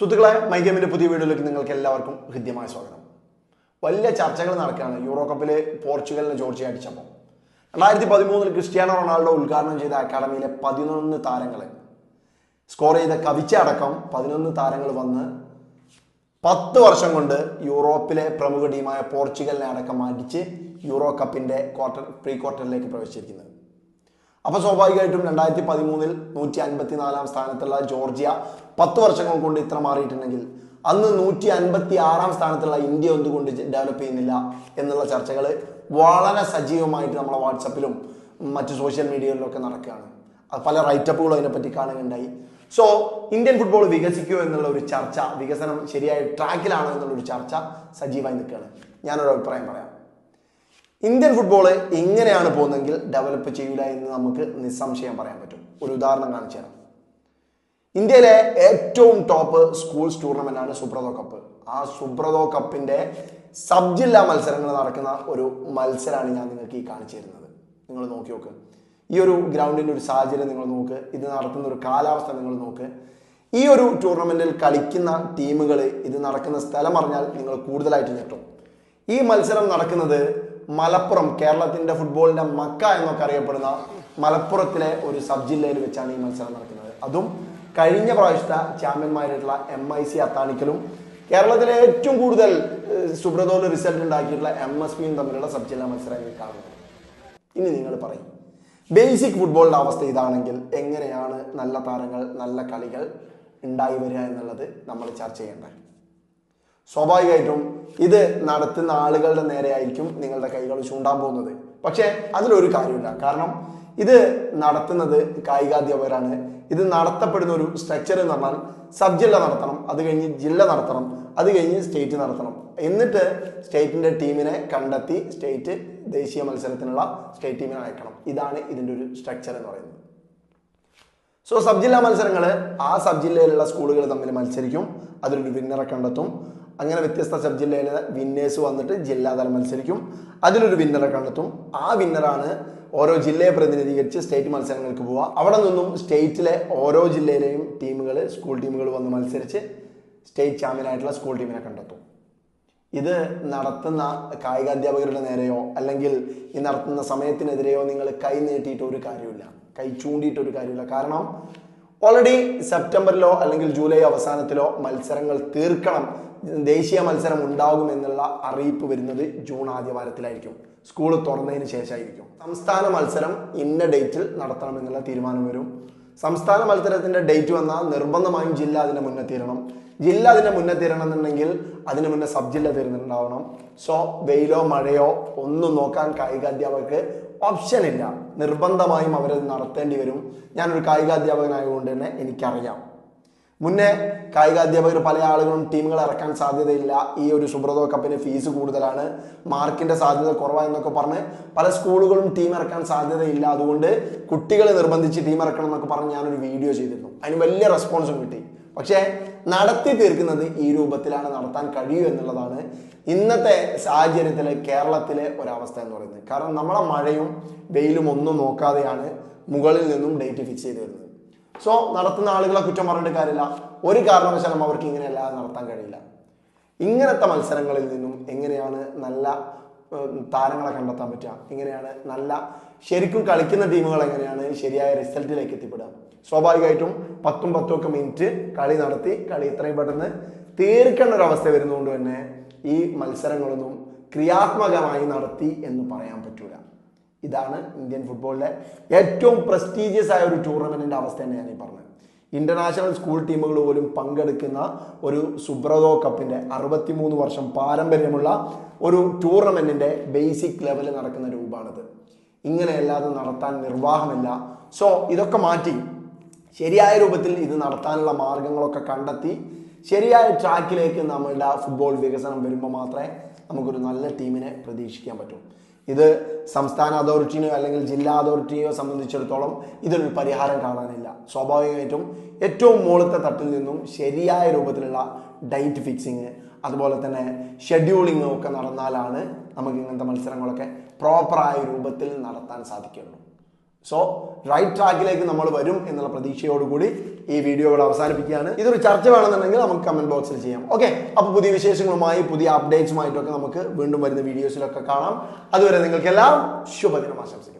സുഹൃത്തുക്കളെ മൈ ഗെയിമിന്റെ പുതിയ വീഡിയോയിലേക്ക് നിങ്ങൾക്ക് എല്ലാവർക്കും ഹൃദ്യമായ സ്വാഗതം. വലിയ ചർച്ചകൾ നടക്കുകയാണ് യൂറോ കപ്പിൽ പോർച്ചുഗലിന് ജോർജിയ അടിച്ചപ്പോൾ. രണ്ടായിരത്തി പതിമൂന്നിൽ ക്രിസ്ത്യാനോ റൊണാൾഡോ ഉദ്ഘാടനം ചെയ്ത അക്കാഡമിയിലെ പതിനൊന്ന് താരങ്ങൾ സ്കോർ ചെയ്ത കവിച്ച അടക്കം പതിനൊന്ന് താരങ്ങൾ വന്ന് പത്ത് വർഷം കൊണ്ട് യൂറോപ്പിലെ പ്രമുഖ ടീമായ പോർച്ചുഗലിനെ അടക്കം അടിച്ച് യൂറോ കപ്പിന്റെ ക്വാർട്ടർ പ്രീ ക്വാർട്ടറിലേക്ക് പ്രവേശിച്ചിരിക്കുന്നത്. അപ്പൊ സ്വാഭാവികമായിട്ടും രണ്ടായിരത്തി പതിമൂന്നിൽ നൂറ്റി അൻപത്തി നാലാം സ്ഥാനത്തുള്ള ജോർജിയ പത്ത് വർഷങ്ങൾ കൊണ്ട് ഇത്ര മാറിയിട്ടുണ്ടെങ്കിൽ അന്ന് നൂറ്റി അൻപത്തി ആറാം സ്ഥാനത്തുള്ള ഇന്ത്യ എന്തുകൊണ്ട് ഡെവലപ്പ് ചെയ്യുന്നില്ല എന്നുള്ള ചർച്ചകൾ വളരെ സജീവമായിട്ട് നമ്മളെ വാട്സപ്പിലും മറ്റു സോഷ്യൽ മീഡിയകളിലൊക്കെ നടക്കുകയാണ്. പല റൈറ്റപ്പുകളും അതിനെപ്പറ്റി കാണുകയുണ്ടായി. സോ ഇന്ത്യൻ ഫുട്ബോൾ വികസിക്കുമോ എന്നുള്ള ഒരു ചർച്ച വികസനം ശരിയായ ട്രാക്കിലാണോ എന്നുള്ളൊരു ചർച്ച സജീവമായി നിൽക്കുകയാണ്. ഞാനൊരു അഭിപ്രായം പറയാം. ഇന്ത്യൻ ഫുട്ബോൾ ഇങ്ങനെയാണ് പോകുന്നതെങ്കിൽ ഡെവലപ്പ് ചെയ്യില്ല എന്ന് നമുക്ക് നിസ്സംശയം പറയാൻ പറ്റും. ഒരു ഉദാഹരണം കാണിച്ചു തരാം. ഇന്ത്യയിലെ ഏറ്റവും ടോപ്പ് സ്കൂൾസ് ടൂർണമെന്റ് ആണ് സുബ്രതോ കപ്പ് ആ സുബ്രതോ കപ്പിന്റെ സബ് ജില്ലാ മത്സരങ്ങൾ നടക്കുന്ന ഒരു മത്സരമാണ് ഞാൻ നിങ്ങൾക്ക് ഈ കാണിച്ചു തരുന്നത്. നിങ്ങൾ നോക്കി നോക്ക്. ഈ ഒരു ഗ്രൗണ്ടിന്റെ ഒരു സാഹചര്യം നിങ്ങൾ നോക്ക്. ഇത് നടത്തുന്ന ഒരു കാലാവസ്ഥ നിങ്ങൾ നോക്ക്. ഈ ഒരു ടൂർണമെന്റിൽ കളിക്കുന്ന ടീമുകൾ ഇത് നടക്കുന്ന സ്ഥലം അറിഞ്ഞാൽ നിങ്ങൾ കൂടുതലായിട്ട് ഞെട്ടും. ഈ മത്സരം നടക്കുന്നത് മലപ്പുറം കേരളത്തിന്റെ ഫുട്ബോളിന്റെ മക്ക എന്നൊക്കെ അറിയപ്പെടുന്ന മലപ്പുറത്തിലെ ഒരു സബ് ജില്ലയിൽ വെച്ചാണ് ഈ മത്സരം നടക്കുന്നത്. അതും കഴിഞ്ഞ പ്രാവശ്യത്തെ ചാമ്പ്യന്മാരായിട്ടുള്ള എം ഐ സി അത്താണിക്കലും കേരളത്തിലെ ഏറ്റവും കൂടുതൽ സുബ്രതോൽ റിസൾട്ട് ഉണ്ടാക്കിയിട്ടുള്ള എം എസ് പിയും തമ്മിലുള്ള സബ് ജില്ലാ മത്സരങ്ങൾ കാണുന്നത്. ഇനി നിങ്ങൾ പറയും ബേസിക് ഫുട്ബോളിന്റെ അവസ്ഥ ഇതാണെങ്കിൽ എങ്ങനെയാണ് നല്ല താരങ്ങൾ നല്ല കളികൾ ഉണ്ടായി വരിക എന്നുള്ളത് നമ്മൾ ചർച്ച ചെയ്യേണ്ടത് സ്വാഭാവികമായിട്ടും ഇത് നടത്തുന്ന ആളുകളുടെ നേരെയായിരിക്കും നിങ്ങളുടെ കൈകൾ ചൂണ്ടാൻ പോകുന്നത്. പക്ഷേ അതിലൊരു കാര്യമില്ല. കാരണം ഇത് നടത്തുന്നത് കായികാധ്യാപകരാണ്. ഇത് നടത്തപ്പെടുന്ന ഒരു സ്ട്രക്ചർ എന്ന് പറഞ്ഞാൽ സബ് ജില്ല നടത്തണം അത് കഴിഞ്ഞ് ജില്ല നടത്തണം അത് കഴിഞ്ഞ് സ്റ്റേറ്റ് നടത്തണം. എന്നിട്ട് സ്റ്റേറ്റിന്റെ ടീമിനെ കണ്ടെത്തി സ്റ്റേറ്റ് ദേശീയ മത്സരത്തിനുള്ള സ്റ്റേറ്റ് ടീമിനെ അയക്കണം. ഇതാണ് ഇതിന്റെ ഒരു സ്ട്രക്ചർ എന്ന് പറയുന്നത്. സോ സബ് ജില്ലാ മത്സരങ്ങൾ ആ സബ് ജില്ലയിലുള്ള സ്കൂളുകൾ തമ്മിൽ മത്സരിക്കും. അതിലൊരു വിന്നറെ കണ്ടെത്തും. അങ്ങനെ വ്യത്യസ്ത സബ് ജില്ലയിലെ വിന്നേഴ്സ് വന്നിട്ട് ജില്ലാതലം മത്സരിക്കും. അതിലൊരു വിന്നറെ കണ്ടെത്തും. ആ വിന്നറാണ് ഓരോ ജില്ലയെ പ്രതിനിധീകരിച്ച് സ്റ്റേറ്റ് മത്സരങ്ങൾക്ക് പോവുക. അവിടെ നിന്നും സ്റ്റേറ്റിലെ ഓരോ ജില്ലയിലെയും ടീമുകൾ സ്കൂൾ ടീമുകൾ വന്ന് മത്സരിച്ച് സ്റ്റേറ്റ് ചാമ്പ്യനായിട്ടുള്ള സ്കൂൾ ടീമിനെ കണ്ടെത്തും. ഇത് നടത്തുന്ന കായിക കായികാധ്യാപകരുടെ നേരെയോ അല്ലെങ്കിൽ ഈ നടത്തുന്ന സമയത്തിനെതിരെയോ നിങ്ങൾ കൈ നീട്ടിയിട്ട് ഒരു കാര്യമില്ല കൈ ചൂണ്ടിയിട്ട് ഒരു കാര്യമില്ല കാരണം ഓൾറെഡി സെപ്റ്റംബറിലോ അല്ലെങ്കിൽ ജൂലൈ അവസാനത്തിലോ മത്സരങ്ങൾ തീർക്കണം. ദേശീയ മത്സരം ഉണ്ടാകും എന്നുള്ള അറിയിപ്പ് വരുന്നത് ജൂൺ ആദ്യ വാരത്തിലായിരിക്കും. സ്കൂൾ തുറന്നതിന് ശേഷമായിരിക്കും. സംസ്ഥാന മത്സരം ഇന്ന ഡേറ്റിൽ നടത്തണമെന്നുള്ള തീരുമാനം വരും. സംസ്ഥാന മത്സരത്തിന്റെ ഡേറ്റ് വന്നാൽ നിർബന്ധമായും ജില്ല അതിന്റെ മുന്നേ തീരണം. ജില്ല അതിന്റെ മുന്നേ തീരണം എന്നുണ്ടെങ്കിൽ അതിന് മുന്നേ സബ് ജില്ല തീർന്നിട്ടുണ്ടാവണം. സോ വെയിലോ മഴയോ ഒന്നും നോക്കാൻ കായിക അധ്യാപകർക്ക് ഓപ്ഷൻ ഇല്ല. നിർബന്ധമായും അവരത് നടത്തേണ്ടി വരും. ഞാനൊരു കായികാധ്യാപകനായതുകൊണ്ട് തന്നെ എനിക്കറിയാം. മുന്നേ കായികാധ്യാപകർ പല ആളുകളും ടീമുകൾ ഇറക്കാൻ സാധ്യതയില്ല. ഈ ഒരു സുബ്രതോ കപ്പിന് ഫീസ് കൂടുതലാണ്. മാർക്കിന്റെ സാധ്യത കുറവാണെന്നൊക്കെ പറഞ്ഞ് പല സ്കൂളുകളും ടീം ഇറക്കാൻ സാധ്യതയില്ല. അതുകൊണ്ട് കുട്ടികളെ നിർബന്ധിച്ച് ടീം ഇറക്കണം എന്നൊക്കെ പറഞ്ഞ് ഞാനൊരു വീഡിയോ ചെയ്തിരുന്നു. അതിന് വലിയ റെസ്പോൺസും കിട്ടി. പക്ഷേ നടത്തി തീർക്കുന്നത് ഈ രൂപത്തിലാണ് നടത്താൻ കഴിയൂ എന്നുള്ളതാണ് ഇന്നത്തെ സാഹചര്യത്തിലെ കേരളത്തിലെ ഒരവസ്ഥ എന്ന് പറയുന്നത്. കാരണം നമ്മളെ മഴയും വെയിലും ഒന്നും നോക്കാതെയാണ് മുകളിൽ നിന്നും ഡേറ്റ് ഫിക്സ് ചെയ്ത് വരുന്നത്. സോ നടത്തുന്ന ആളുകളെ കുറ്റം പറഞ്ഞിട്ട് കാര്യമില്ല. ഒരു കാരണവശാലും അവർക്ക് ഇങ്ങനെയല്ലാതെ നടത്താൻ കഴിയില്ല. ഇങ്ങനത്തെ മത്സരങ്ങളിൽ നിന്നും എങ്ങനെയാണ് നല്ല താരങ്ങളെ കണ്ടെത്താൻ പറ്റുക? എങ്ങനെയാണ് നല്ല ശരിക്കും കളിക്കുന്ന ടീമുകൾ എങ്ങനെയാണ് ശരിയായ റിസൾട്ടിലേക്ക് എത്തിപ്പെടുക? സ്വാഭാവികമായിട്ടും പത്തും പത്തും ഒക്കെ മിനിറ്റ് കളി നടത്തി കളി ഇത്രയും പെട്ടെന്ന് തീർക്കേണ്ട ഒരു അവസ്ഥ വരുന്നതുകൊണ്ട് തന്നെ ഈ മത്സരങ്ങളൊന്നും ക്രിയാത്മകമായി നടത്തി എന്ന് പറയാൻ പറ്റൂല. ഇതാണ് ഇന്ത്യൻ ഫുട്ബോളിലെ ഏറ്റവും പ്രസ്റ്റീജിയസ് ആയ ഒരു ടൂർണമെന്റിന്റെ അവസ്ഥ തന്നെ ഞാൻ ഈ പറഞ്ഞത്. ഇന്റർനാഷണൽ സ്കൂൾ ടീമുകൾ പോലും പങ്കെടുക്കുന്ന ഒരു സുബ്രതോ കപ്പിന്റെ അറുപത്തിമൂന്ന് വർഷം പാരമ്പര്യമുള്ള ഒരു ടൂർണമെന്റിന്റെ ബേസിക് ലെവലിൽ നടക്കുന്ന രൂപമാണിത് ഇങ്ങനെയല്ലാതെ നടത്താൻ നിർവാഹമില്ല. സോ ഇതൊക്കെ മാറ്റി ശരിയായ രൂപത്തിൽ ഇത് നടത്താനുള്ള മാർഗങ്ങളൊക്കെ കണ്ടെത്തി ശരിയായ ട്രാക്കിലേക്ക് നമ്മളുടെ ഫുട്ബോൾ വികസനം വരുമ്പോൾ മാത്രമേ നമുക്കൊരു നല്ല ടീമിനെ പ്രതീക്ഷിക്കാൻ പറ്റൂ. ഇത് സംസ്ഥാന അതോറിറ്റിനെയോ അല്ലെങ്കിൽ ജില്ലാ അതോറിറ്റിയെയോ സംബന്ധിച്ചിടത്തോളം ഇതിനൊരു പരിഹാരം കാണാനില്ല. സ്വാഭാവികമായിട്ടും ഏറ്റവും മുകളിലത്തെ തട്ടിൽ നിന്നും ശരിയായ രൂപത്തിലുള്ള ഡൈറ്റ് ഫിക്സിങ് അതുപോലെ തന്നെ ഷെഡ്യൂളിങ്ങും ഒക്കെ നടന്നാലാണ് നമുക്ക് ഇങ്ങനത്തെ മത്സരങ്ങളൊക്കെ പ്രോപ്പറായ രൂപത്തിൽ നടത്താൻ സാധിക്കുള്ളൂ. സോ റൈറ്റ് ട്രാക്കിലേക്ക് നമ്മൾ വരും എന്നുള്ള പ്രതീക്ഷയോടുകൂടി ഈ വീഡിയോ ഇവിടെ അവസാനിപ്പിക്കുകയാണ്. ഇതൊരു ചർച്ച വേണമെന്നുണ്ടെങ്കിൽ നമുക്ക് കമന്റ് ബോക്സിൽ ചെയ്യാം. ഓക്കെ അപ്പോൾ പുതിയ വിശേഷങ്ങളുമായി പുതിയ അപ്ഡേറ്റ്സുമായിട്ടൊക്കെ നമുക്ക് വീണ്ടും വരുന്ന വീഡിയോസിലൊക്കെ കാണാം. അതുവരെ നിങ്ങൾക്കെല്ലാം ശുഭദിനം ആശംസിക്കുന്നു.